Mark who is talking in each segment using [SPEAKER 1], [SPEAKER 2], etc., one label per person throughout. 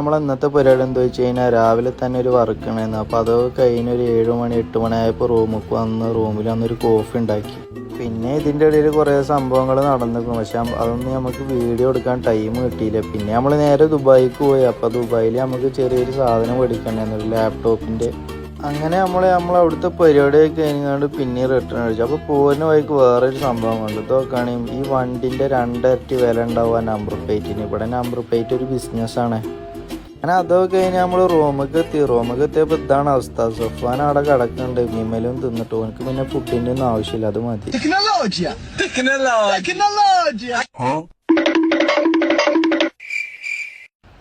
[SPEAKER 1] നമ്മൾ ഇന്നത്തെ പരിപാടി എന്താ വെച്ച് കഴിഞ്ഞാൽ രാവിലെ തന്നെ ഒരു വർക്ക് ഉണ്ടായിരുന്നു അപ്പോൾ അത് കഴിഞ്ഞ് ഒരു ഏഴ് മണി എട്ട് മണി ആയപ്പോൾ റൂമിക്ക് വന്ന് റൂമിൽ അന്നൊരു കോഫി ഉണ്ടാക്കി പിന്നെ ഇതിന്റെ ഇടയിൽ കുറേ സംഭവങ്ങൾ നടന്നിരിക്കും പക്ഷെ അതൊന്നും നമുക്ക് വീഡിയോ എടുക്കാൻ ടൈം കിട്ടിയില്ല. പിന്നെ നമ്മൾ നേരെ ദുബായിക്ക് പോയി. അപ്പോൾ ദുബായിൽ നമുക്ക് ചെറിയൊരു സാധനം മേടിക്കണ്ടായിരുന്നു ഒരു ലാപ്ടോപ്പിന്റെ അങ്ങനെ നമ്മൾ നമ്മൾ അവിടുത്തെ പരിപാടിയൊക്കെ കഴിഞ്ഞാണ്ട് പിന്നെ റിട്ടേൺ അടിച്ചു. അപ്പോൾ പോരുന്ന വഴിക്ക് വേറൊരു സംഭവം കണ്ടു. നോക്കുകയാണെങ്കിൽ ഈ വണ്ടിന്റെ രണ്ടരട്ടി വില ഉണ്ടാവുക നമ്പർ പ്ലേറ്റിന് ഇവിടെ നമ്പർ പ്ലേറ്റ് ഒരു ബിസിനസ്സാണ് അങ്ങനെ അതൊക്കെ കഴിഞ്ഞ് നമ്മൾ റൂമൊക്കെ എത്തി. റൂമൊക്കെ എത്തിയപ്പോൾ ഇതാണ് അവസ്ഥ. സൊഫാൻ അവിടെ കിടക്കുന്നുണ്ട്. വിമലും തിന്നിട്ട് ഓനക്ക് പിന്നെ ഫുഡിന്റെ ഒന്നും ആവശ്യമില്ല. അത് മതി!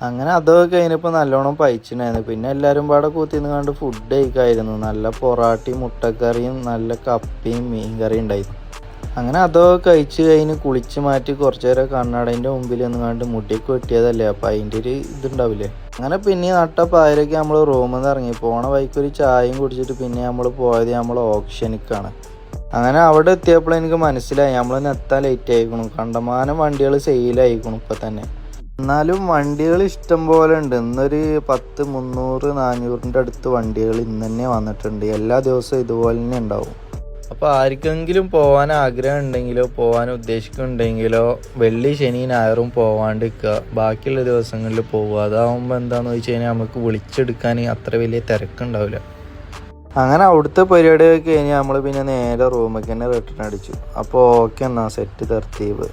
[SPEAKER 1] അങ്ങനെ അതൊക്കെ കഴിഞ്ഞപ്പോൾ നല്ലോണം പയിച്ചിട്ടുണ്ടായിരുന്നു. പിന്നെ എല്ലാരും പാടെ കൂത്തിന്ന് കണ്ട് ഫുഡ് കഴിക്കായിരുന്നു. നല്ല പൊറാട്ടയും മുട്ടക്കറിയും നല്ല കപ്പയും മീൻ കറിയും ഉണ്ടായിരുന്നു. അങ്ങനെ അതൊക്കെ കഴിച്ച് കഴിഞ്ഞ് കുളിച്ച് മാറ്റി കുറച്ച് നേരം കണ്ണടേന്റെ മുമ്പിൽ ഒന്ന് കണ്ട് മുടിയൊക്കെ വെട്ടിയതല്ലേ? അപ്പം അതിന്റെ ഒരു ഇതുണ്ടാവില്ലേ? അങ്ങനെ പിന്നെ നട്ട പായലൊക്കെ നമ്മൾ റൂമിൽ നിന്ന് ഇറങ്ങി. പോണ വഴിക്ക് ഒരു ചായയും കുടിച്ചിട്ട് പിന്നെ നമ്മൾ പോയത് നമ്മൾ ഓപ്ഷനിക്കാണ് അങ്ങനെ അവിടെ എത്തിയപ്പോൾ എനിക്ക് മനസ്സിലായി. നമ്മൾ എത്താൻ ലേറ്റ് ആയിക്കണു. കണ്ടമാനം വണ്ടികൾ സെയിലായിക്കണു ഇപ്പം തന്നെ. എന്നാലും വണ്ടികൾ ഇഷ്ടം പോലെ ഉണ്ട്. ഇന്നൊരു പത്ത് മുന്നൂറ് നാനൂറിന്റെ അടുത്ത് വണ്ടികൾ ഇന്ന് തന്നെ വന്നിട്ടുണ്ട്. എല്ലാ ദിവസവും ഇതുപോലെ തന്നെ ഉണ്ടാവും. അപ്പോൾ ആർക്കെങ്കിലും പോകാൻ ആഗ്രഹം ഉണ്ടെങ്കിലോ പോകാൻ ഉദ്ദേശിക്കുന്നുണ്ടെങ്കിലോ വെള്ളി ശനി ഞായറും പോവാണ്ടിരിക്കുക ബാക്കിയുള്ള ദിവസങ്ങളിൽ പോവുക. അതാവുമ്പോൾ എന്താണെന്ന് വെച്ച് കഴിഞ്ഞാൽ നമുക്ക് വിളിച്ചെടുക്കാൻ അത്ര വലിയ തിരക്കുണ്ടാവില്ല. അങ്ങനെ അവിടുത്തെ പരിപാടിയൊക്കെ കഴിഞ്ഞ് നമ്മൾ പിന്നെ നേരെ റൂമിലേക്ക് തന്നെ റിട്ടേൺ അടിച്ചു. അപ്പോൾ ഓക്കെ എന്നാ സെറ്റ് തർത്തീവ്.